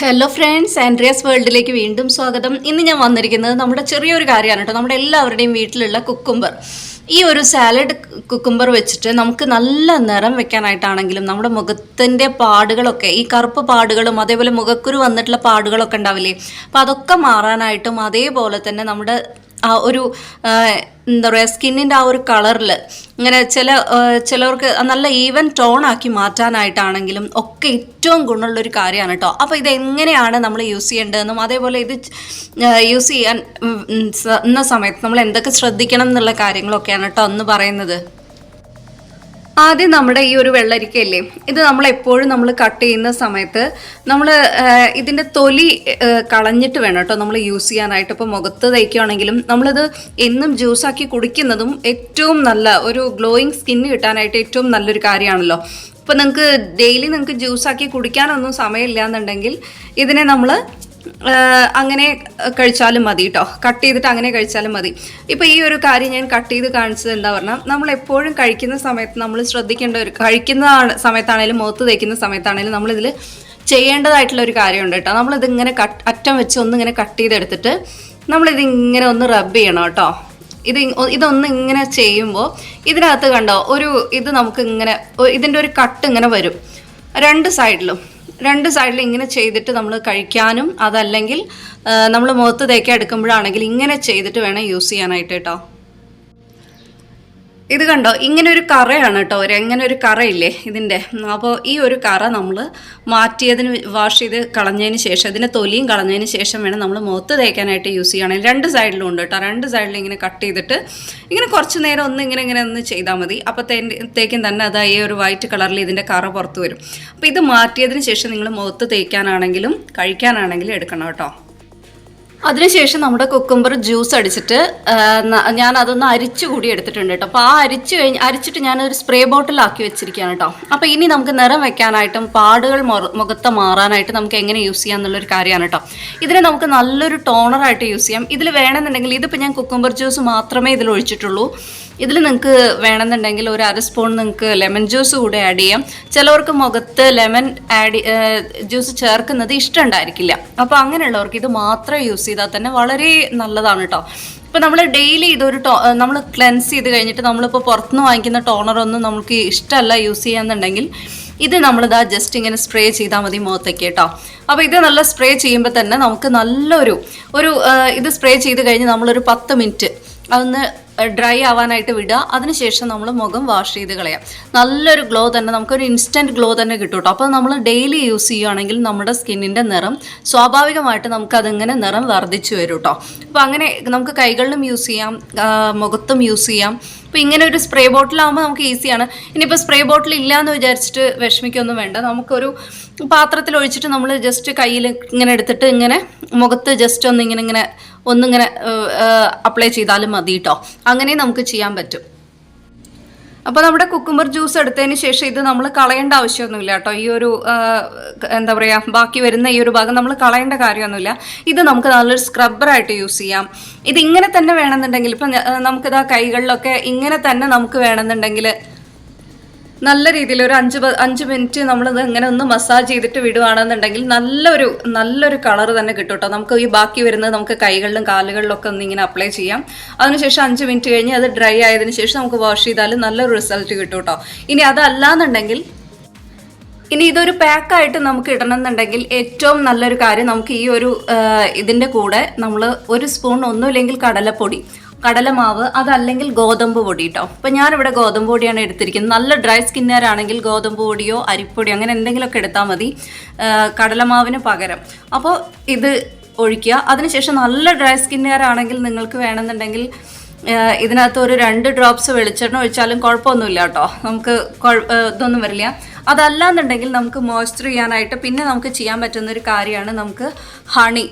Hello friends Andreas വേൾഡിലേക്ക് വീണ്ടും സ്വാഗതം. ഇന്ന് ഞാൻ വന്നിരിക്കുന്നത് നമ്മുടെ ചെറിയൊരു കാര്യമാണ് കേട്ടോ. നമ്മുടെ എല്ലാവരുടെയും വീട്ടിലുള്ള കുക്കുംബർ ഈ ഒരു സാലഡ് കുക്കുംബർ വെച്ചിട്ട് നമുക്ക് നല്ല നിറം വെക്കാനായിട്ടാണെങ്കിലും നമ്മുടെ മുഖത്തിന്റെ പാടുകളൊക്കെ ഈ കറുപ്പ് പാടുകളും അതേപോലെ മുഖക്കുരു വന്നിട്ടുള്ള പാടുകളൊക്കെ ഉണ്ടാവില്ലേ? അപ്പോൾ അതൊക്കെ മാറാനായിട്ടും അതേപോലെ തന്നെ നമ്മുടെ ആ ഒരു എന്താ പറയുക സ്കിന്നിന്റെ ആ ഒരു കളറിൽ ഇങ്ങനെ ചില ചിലവർക്ക് നല്ല ഈവൻ ടോൺ ആക്കി മാറ്റാനായിട്ടാണെങ്കിലും ഒക്കെ ഏറ്റവും ഗുണമുള്ളൊരു കാര്യമാണ് കേട്ടോ. അപ്പോൾ ഇത് എങ്ങനെയാണ് നമ്മൾ യൂസ് ചെയ്യേണ്ടതെന്നും അതേപോലെ ഇത് യൂസ് ചെയ്യാൻ എന്ന സമയത്ത് നമ്മൾ എന്തൊക്കെ ശ്രദ്ധിക്കണം എന്നുള്ള കാര്യങ്ങളൊക്കെയാണ് കേട്ടോ എന്ന് പറയുന്നത്. ആദ്യം നമ്മുടെ ഈ ഒരു വെള്ളരിക്കയില്ലേ ഇത് നമ്മൾ എപ്പോഴും നമ്മൾ കട്ട് ചെയ്യുന്ന സമയത്ത് നമ്മൾ ഇതിന്റെ തൊലി കളഞ്ഞിട്ട് വേണം കേട്ടോ നമ്മൾ യൂസ് ചെയ്യാനായിട്ട്. ഇപ്പോൾ മുഖത്ത് തയ്ക്കുകയാണെങ്കിലും നമ്മളിത് എന്നും ജ്യൂസാക്കി കുടിക്കുന്നതും ഏറ്റവും നല്ല ഒരു ഗ്ലോയിങ് സ്കിന്ന് കിട്ടാനായിട്ട് ഏറ്റവും നല്ലൊരു കാര്യമാണല്ലോ. അപ്പോൾ നിങ്ങൾക്ക് ഡെയിലി നിങ്ങൾക്ക് ജ്യൂസാക്കി കുടിക്കാനൊന്നും സമയമില്ല എന്നുണ്ടെങ്കിൽ ഇതിനെ നമ്മൾ അങ്ങനെ കഴിച്ചാലും മതി കേട്ടോ കട്ട് ചെയ്തിട്ട് അങ്ങനെ കഴിച്ചാലും മതി. ഇപ്പോൾ ഈ ഒരു കാര്യം ഞാൻ കട്ട് ചെയ്ത് കാണിച്ചത് എന്താ പറഞ്ഞാൽ നമ്മൾ എപ്പോഴും കഴിക്കുന്ന സമയത്ത് നമ്മൾ ശ്രദ്ധിക്കേണ്ട ഒരു കഴിക്കുന്ന സമയത്താണെങ്കിലും സമയത്താണേലും മുഖത്ത് തേക്കുന്ന സമയത്താണേലും നമ്മളിതിൽ ചെയ്യേണ്ടതായിട്ടുള്ള ഒരു കാര്യമുണ്ട് കേട്ടോ നമ്മളിത് ഇങ്ങനെ കട്ട് അറ്റം വെച്ച് ഒന്ന് ഇങ്ങനെ കട്ട് ചെയ്തെടുത്തിട്ട് നമ്മളിത് ഇങ്ങനെ ഒന്ന് റബ്ബ് ചെയ്യണം കേട്ടോ ഇത് ഇതൊന്ന് ഇങ്ങനെ ചെയ്യുമ്പോൾ ഇതിനകത്ത് കണ്ടോ ഒരു ഇത് നമുക്ക് ഇങ്ങനെ ഇതിന്റെ ഒരു കട്ട് ഇങ്ങനെ വരും. രണ്ട് സൈഡിലും. രണ്ട് സൈഡിൽ ഇങ്ങനെ ചെയ്തിട്ട് നമ്മൾ കഴിക്കാനും അതല്ലെങ്കിൽ നമ്മൾ മുഖത്ത് തേക്കാൻ എടുക്കുമ്പോഴാണെങ്കിൽ ഇങ്ങനെ ചെയ്തിട്ട് വേണം യൂസ് ചെയ്യാനായിട്ട് കേട്ടോ ഇത് കണ്ടോ? ഇങ്ങനെ ഒരു കറയാണ് കേട്ടോ ഒരു എങ്ങനെ ഒരു കറയില്ലേ ഇതിന്റെ അപ്പോൾ ഈ ഒരു കറ നമ്മൾ മാറ്റിയതിന് വാഷ് ചെയ്ത് കളഞ്ഞതിന് ശേഷം ഇതിന്റെ തൊലിയും കളഞ്ഞതിന് ശേഷം വേണം നമ്മൾ മുഖത്ത് തേക്കാനായിട്ട് യൂസ് ചെയ്യണമെങ്കിൽ രണ്ട് സൈഡിലും ഉണ്ട് കേട്ടോ രണ്ട് സൈഡിലും ഇങ്ങനെ കട്ട് ചെയ്തിട്ട് ഇങ്ങനെ കുറച്ച് നേരം ഒന്ന് ഇങ്ങനെ ഇങ്ങനെ ഒന്ന് ചെയ്താൽ മതി. അപ്പോൾ തേക്കും തന്നെ അത് ഈ ഒരു വൈറ്റ് കളറിൽ ഇതിന്റെ കറ പുറത്ത് വരും. അപ്പോൾ ഇത് മാറ്റിയതിന് ശേഷം നിങ്ങൾ മുഖത്ത് തേക്കാനാണെങ്കിലും കഴിക്കാനാണെങ്കിലും എടുക്കണം കേട്ടോ അതിനുശേഷം നമ്മുടെ കുക്കുംബർ ജ്യൂസ് അടിച്ചിട്ട് ഞാൻ അതൊന്ന് അരിച്ചു കൂടി എടുത്തിട്ടുണ്ട് കേട്ടോ. അപ്പോൾ ആ അരിച്ചു കഴിഞ്ഞ് അരിച്ചിട്ട് ഞാനൊരു സ്പ്രേ ബോട്ടിലാക്കി വെച്ചിരിക്കുകയാണ് കേട്ടോ. അപ്പോൾ ഇനി നമുക്ക് നിറം വെക്കാനായിട്ടും പാടുകൾ മുഖത്ത് മാറാനായിട്ട് നമുക്ക് എങ്ങനെ യൂസ് ചെയ്യാം എന്നുള്ളൊരു കാര്യമാണ് കേട്ടോ. ഇതിനെ നമുക്ക് നല്ലൊരു ടോണറായിട്ട് യൂസ് ചെയ്യാം. ഇതിൽ വേണമെന്നുണ്ടെങ്കിൽ ഇതിപ്പോൾ ഞാൻ കുക്കുംബർ ജ്യൂസ് മാത്രമേ ഇതിൽ ഒഴിച്ചിട്ടുള്ളൂ ഇതിൽ നിങ്ങൾക്ക് വേണമെന്നുണ്ടെങ്കിൽ ഒരു അര സ്പൂൺ നിങ്ങൾക്ക് ലെമൺ ജ്യൂസ് കൂടെ ആഡ് ചെയ്യാം. ചിലവർക്ക് മുഖത്ത് ലെമൺ ആഡ് ജ്യൂസ് ചേർക്കുന്നത് ഇഷ്ടമുണ്ടായിരിക്കില്ല. അപ്പോൾ അങ്ങനെയുള്ളവർക്ക് ഇത് മാത്രം യൂസ് ചെയ്താൽ തന്നെ വളരെ നല്ലതാണ് കേട്ടോ ഇപ്പോൾ നമ്മൾ ഡെയിലി ഇതൊരു ടോ നമ്മൾ ക്ലെൻസ് ചെയ്ത് കഴിഞ്ഞിട്ട് നമ്മളിപ്പോൾ പുറത്തുനിന്ന് വാങ്ങിക്കുന്ന ടോണറൊന്നും നമുക്ക് ഇഷ്ടമല്ല യൂസ് ചെയ്യാന്നുണ്ടെങ്കിൽ ഇത് നമ്മളിതാ ജസ്റ്റ് ഇങ്ങനെ സ്പ്രേ ചെയ്താൽ മതി മുഖത്തേക്ക് കേട്ടോ അപ്പോൾ ഇത് നല്ല സ്പ്രേ ചെയ്യുമ്പോൾ തന്നെ നമുക്ക് നല്ലൊരു ഒരു ഇത് സ്പ്രേ ചെയ്ത് കഴിഞ്ഞ് നമ്മളൊരു പത്ത് മിനിറ്റ് അതൊന്ന് ഡ്രൈ ആവാനായിട്ട് വിടുക. അതിനുശേഷം നമ്മൾ മുഖം വാഷ് ചെയ്ത് കളയാം. നല്ലൊരു ഗ്ലോ തന്നെ നമുക്കൊരു ഇൻസ്റ്റന്റ് ഗ്ലോ തന്നെ കിട്ടും കേട്ടോ അപ്പോൾ നമ്മൾ ഡെയിലി യൂസ് ചെയ്യുകയാണെങ്കിൽ നമ്മുടെ സ്കിന്നിന്റെ നിറം സ്വാഭാവികമായിട്ട് നമുക്കതിങ്ങനെ നിറം വർദ്ധിച്ചു വരും കേട്ടോ അപ്പോൾ അങ്ങനെ നമുക്ക് കൈകളിലും യൂസ് ചെയ്യാം മുഖത്തും യൂസ് ചെയ്യാം. അപ്പോൾ ഇങ്ങനെ ഒരു സ്പ്രേ ബോട്ടിലാകുമ്പോൾ നമുക്ക് ഈസിയാണ് ഇനിയിപ്പോൾ സ്പ്രേ ബോട്ടിൽ ഇല്ല എന്ന് വിചാരിച്ചിട്ട് വിഷമിക്കൊന്നും വേണ്ട. നമുക്കൊരു പാത്രത്തിൽ ഒഴിച്ചിട്ട് നമ്മൾ ജസ്റ്റ് കയ്യിൽ ഇങ്ങനെ എടുത്തിട്ട് ഇങ്ങനെ മുഖത്ത് ജസ്റ്റ് ഒന്ന് ഇങ്ങനെ ഇങ്ങനെ ഒന്നിങ്ങനെ അപ്ലൈ ചെയ്താലും മതി കേട്ടോ അങ്ങനെ നമുക്ക് ചെയ്യാൻ പറ്റും. അപ്പോൾ നമ്മുടെ കുക്കുംബർ ജ്യൂസ് എടുത്തതിന് ശേഷം ഇത് നമ്മൾ കളയേണ്ട ആവശ്യമൊന്നുമില്ല കേട്ടോ ഈ ഒരു എന്താ പറയുക ബാക്കി വരുന്ന ഈ ഒരു ഭാഗം നമ്മൾ കളയേണ്ട കാര്യമൊന്നുമില്ല. ഇത് നമുക്ക് നല്ലൊരു സ്ക്രബ്ബറായിട്ട് യൂസ് ചെയ്യാം. ഇത് ഇങ്ങനെ തന്നെ വേണമെന്നുണ്ടെങ്കിൽ ഇപ്പം നമുക്കിത് ആ, കൈകളിലൊക്കെ ഇങ്ങനെ തന്നെ നമുക്ക് വേണമെന്നുണ്ടെങ്കിൽ നല്ല രീതിയിൽ ഒരു അഞ്ച് അഞ്ച് മിനിറ്റ് നമ്മളിത് ഇങ്ങനെ ഒന്ന് മസാജ് ചെയ്തിട്ട് വിടുവാണെന്നുണ്ടെങ്കിൽ നല്ലൊരു നല്ലൊരു കളർ തന്നെ കിട്ടും കേട്ടോ നമുക്ക് ഈ ബാക്കി വരുന്നത് നമുക്ക് കൈകളിലും കാലുകളിലും ഒക്കെ ഒന്ന് ഇങ്ങനെ അപ്ലൈ ചെയ്യാം. അതിനുശേഷം അഞ്ച് മിനിറ്റ് കഴിഞ്ഞ് അത് ഡ്രൈ ആയതിനു ശേഷം നമുക്ക് വാഷ് ചെയ്താൽ നല്ലൊരു റിസൾട്ട് കിട്ടും കേട്ടോ ഇനി അതല്ലാന്നുണ്ടെങ്കിൽ ഇനി ഇതൊരു പാക്കായിട്ട് നമുക്ക് ഇടണമെന്നുണ്ടെങ്കിൽ ഏറ്റവും നല്ലൊരു കാര്യം നമുക്ക് ഈ ഒരു ഇതിന്റെ കൂടെ നമ്മൾ ഒരു സ്പൂൺ ഒന്നുമില്ലെങ്കിൽ കടലപ്പൊടി. കടലമാവ് അതല്ലെങ്കിൽ ഗോതമ്പ് പൊടി കേട്ടോ അപ്പം ഞാനിവിടെ ഗോതമ്പ് പൊടിയാണ് എടുത്തിരിക്കുന്നത്. നല്ല ഡ്രൈ സ്കിന്നുകാരാണെങ്കിൽ ഗോതമ്പ് പൊടിയോ അരിപ്പൊടിയോ അങ്ങനെ എന്തെങ്കിലുമൊക്കെ എടുത്താൽ മതി കടലമാവിന് പകരം. അപ്പോൾ ഇത് ഒഴിക്കുക. അതിനുശേഷം നല്ല ഡ്രൈ സ്കിന്നുകാരാണെങ്കിൽ നിങ്ങൾക്ക് വേണമെന്നുണ്ടെങ്കിൽ ഇതിനകത്ത് ഒരു രണ്ട് ഡ്രോപ്സ് വെളിച്ചെണ്ണ ഒഴിച്ചാലും കുഴപ്പമൊന്നുമില്ല കേട്ടോ നമുക്ക് ഇതൊന്നും വരില്ല. അതല്ല എന്നുണ്ടെങ്കിൽ നമുക്ക് മോയ്സ്ചർ ചെയ്യാനായിട്ട് പിന്നെ നമുക്ക് ചെയ്യാൻ പറ്റുന്ന ഒരു കാര്യമാണ് നമുക്ക് ഹണി.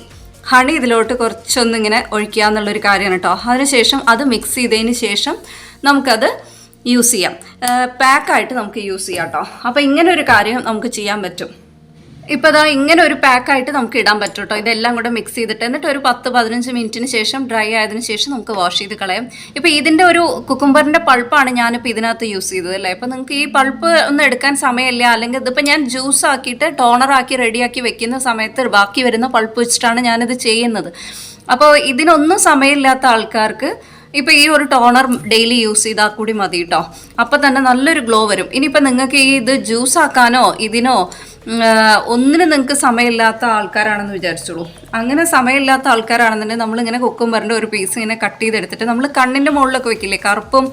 ഹണി ഇതിലോട്ട് കുറച്ചൊന്നിങ്ങനെ ഒഴിക്കുക എന്നുള്ളൊരു കാര്യമാണ് കേട്ടോ. അതിനുശേഷം അത് മിക്സ് ചെയ്തതിന് ശേഷം നമുക്കത് യൂസ് ചെയ്യാം. പാക്കായിട്ട് നമുക്ക് യൂസ് ചെയ്യാം കേട്ടോ. അപ്പോൾ ഇങ്ങനെ ഒരു കാര്യം നമുക്ക് ചെയ്യാൻ പറ്റും. ഇപ്പൊ ദാ ഇങ്ങനെ ഒരു പാക്കായിട്ട് നമുക്ക് ഇടാൻ പറ്റും കേട്ടോ ഇതെല്ലാം കൂടെ മിക്സ് ചെയ്തിട്ട് എന്നിട്ട് ഒരു പത്ത് പതിനഞ്ച് മിനിറ്റിന് ശേഷം ഡ്രൈ ആയതിനു ശേഷം നമുക്ക് വാഷ് ചെയ്ത് കളയാം. ഇപ്പൊ ഇതിന്റെ ഒരു കുക്കുംബറിന്റെ പൾപ്പാണ് ഞാനിപ്പോൾ ഇതിനകത്ത് യൂസ് ചെയ്തത് അല്ലേ? അപ്പൊ നിങ്ങൾക്ക് ഈ പൾപ്പ് ഒന്ന് എടുക്കാൻ സമയമില്ല അല്ലെങ്കിൽ ഇതിപ്പോൾ ഞാൻ ജ്യൂസ് ആക്കിയിട്ട് ടോണർ ആക്കി റെഡിയാക്കി വെക്കുന്ന സമയത്ത് ബാക്കി വരുന്ന പൾപ്പ് വെച്ചിട്ടാണ് ഞാനിത് ചെയ്യുന്നത്. അപ്പോൾ ഇതിനൊന്നും സമയമില്ലാത്ത ആൾക്കാർക്ക് ഇപ്പൊ ഈ ഒരു ടോണർ ഡെയിലി യൂസ് ചെയ്താൽ കൂടി മതി കേട്ടോ അപ്പൊ തന്നെ നല്ലൊരു ഗ്ലോ വരും. ഇനിയിപ്പോ നിങ്ങൾക്ക് ഈ ഇത് ജ്യൂസ് ആക്കാനോ ഇതിനോ ഒന്നിനും നിങ്ങൾക്ക് സമയമില്ലാത്ത ആൾക്കാരാണെന്ന് വിചാരിച്ചോളൂ. അങ്ങനെ സമയമില്ലാത്ത ആൾക്കാരാണെന്നുണ്ടെങ്കിൽ നമ്മളിങ്ങനെ കുക്കുംബറിന്റെ ഒരു പീസ് ഇങ്ങനെ കട്ട് ചെയ്തെടുത്തിട്ട് നമ്മൾ കണ്ണിന്റെ മുകളിലൊക്കെ വെക്കില്ലേ? കറുപ്പും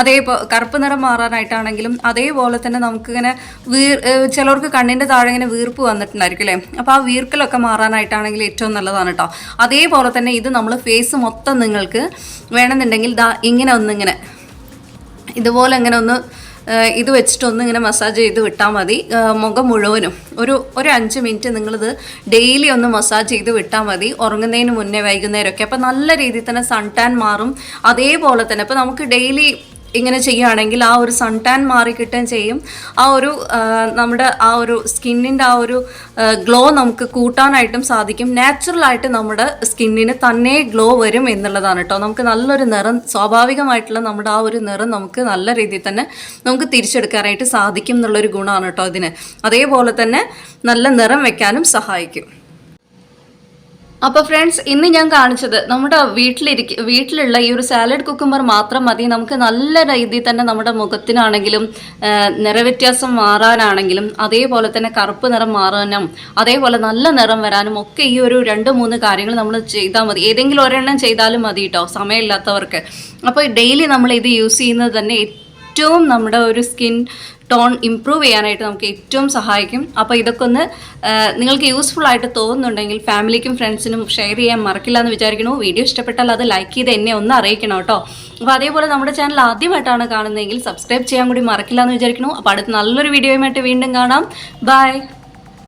അതേ കറുപ്പ് നിറം മാറാനായിട്ടാണെങ്കിലും അതേപോലെ തന്നെ നമുക്കിങ്ങനെ വീർ ചിലർക്ക് കണ്ണിന്റെ താഴെ ഇങ്ങനെ വീർപ്പ് വന്നിട്ടുണ്ടായിരിക്കും അല്ലേ? അപ്പോൾ ആ വീർക്കലൊക്കെ മാറാനായിട്ടാണെങ്കിൽ ഏറ്റവും നല്ലതാണ് കേട്ടോ അതേപോലെ തന്നെ ഇത് നമ്മൾ ഫേസ് മൊത്തം നിങ്ങൾക്ക് വേണമെന്നുണ്ടെങ്കിൽ ദാ ഇങ്ങനെ ഒന്നിങ്ങനെ ഇതുപോലെ ഇങ്ങനെ ഒന്ന് ഇത് വെച്ചിട്ടൊന്ന് ഇങ്ങനെ മസാജ് ചെയ്ത് വിട്ടാൽ മതി. മുഖം മുഴുവനും. ഒരു ഒരു അഞ്ച് മിനിറ്റ് നിങ്ങളിത് ഡെയിലി ഒന്ന് മസാജ് ചെയ്ത് വിട്ടാൽ മതി. ഉറങ്ങുന്നതിന് മുന്നേ വൈകുന്നേരമൊക്കെ. അപ്പോൾ നല്ല രീതിയിൽ തന്നെ സൺ ടാൻ മാറും. അതേപോലെ തന്നെ അപ്പോൾ നമുക്ക് ഡെയിലി ഇങ്ങനെ ചെയ്യുകയാണെങ്കിൽ ആ ഒരു സൺ ടാൻ മാറി കിട്ടുകയും ചെയ്യും. ആ ഒരു നമ്മുടെ ആ ഒരു സ്കിന്നിന്റെ ആ ഒരു ഗ്ലോ നമുക്ക് കൂട്ടാനായിട്ടും സാധിക്കും. നാച്ചുറലായിട്ട് നമ്മുടെ സ്കിന്നിന് തന്നെ ഗ്ലോ വരും എന്നുള്ളതാണ് കേട്ടോ. നമുക്ക് നല്ലൊരു നിറം സ്വാഭാവികമായിട്ടുള്ള നമ്മുടെ ആ ഒരു നിറം നമുക്ക് നല്ല രീതിയിൽ തന്നെ നമുക്ക് തിരിച്ചെടുക്കാനായിട്ട് സാധിക്കും എന്നുള്ളൊരു ഗുണമാണ് കേട്ടോ ഇതിന്. അതേപോലെ തന്നെ നല്ല നിറം വെക്കാനും സഹായിക്കും. അപ്പോൾ ഫ്രണ്ട്സ് ഇന്ന് ഞാൻ കാണിച്ചത് നമ്മുടെ വീട്ടിലിരിക്ക വീട്ടിലുള്ള ഈ ഒരു സാലഡ് കുക്കുമ്പർ മാത്രം മതി. നമുക്ക് നല്ല രീതിയിൽ തന്നെ നമ്മുടെ മുഖത്തിനാണെങ്കിലും നിറവ്യത്യാസം മാറാനാണെങ്കിലും അതേപോലെ തന്നെ കറുപ്പ് നിറം മാറാനും അതേപോലെ നല്ല നിറം വരാനും ഒക്കെ ഈ ഒരു രണ്ട് മൂന്ന് കാര്യങ്ങൾ നമ്മൾ ചെയ്താൽ മതി. ഏതെങ്കിലും ഒരെണ്ണം ചെയ്താലും മതി കേട്ടോ സമയമില്ലാത്തവർക്ക്. അപ്പോൾ ഡെയിലി നമ്മൾ ഇത് യൂസ് ചെയ്യുന്നത് തന്നെ ഏറ്റവും നമ്മുടെ ഒരു സ്കിൻ ടോൺ ഇമ്പ്രൂവ് ചെയ്യാനായിട്ട് നമുക്ക് ഏറ്റവും സഹായിക്കും. അപ്പോൾ ഇതൊക്കെ ഒന്ന് നിങ്ങൾക്ക് യൂസ്ഫുൾ ആയിട്ട് തോന്നുന്നുണ്ടെങ്കിൽ ഫാമിലിക്കും ഫ്രണ്ട്സിനും ഷെയർ ചെയ്യാൻ മറക്കില്ല എന്ന് വിചാരിക്കണു വീഡിയോ ഇഷ്ടപ്പെട്ടാൽ അത് ലൈക്ക് ചെയ്ത് എന്നെ ഒന്ന് അറിയിക്കണം കേട്ടോ. അപ്പോൾ അതേപോലെ നമ്മുടെ ചാനൽ ആദ്യമായിട്ടാണ് കാണുന്നതെങ്കിൽ സബ്സ്ക്രൈബ് ചെയ്യാൻ കൂടി മറക്കില്ല എന്ന് വിചാരിക്കണു അപ്പോൾ അടുത്ത നല്ലൊരു വീഡിയോയുമായിട്ട് വീണ്ടും കാണാം. ബൈ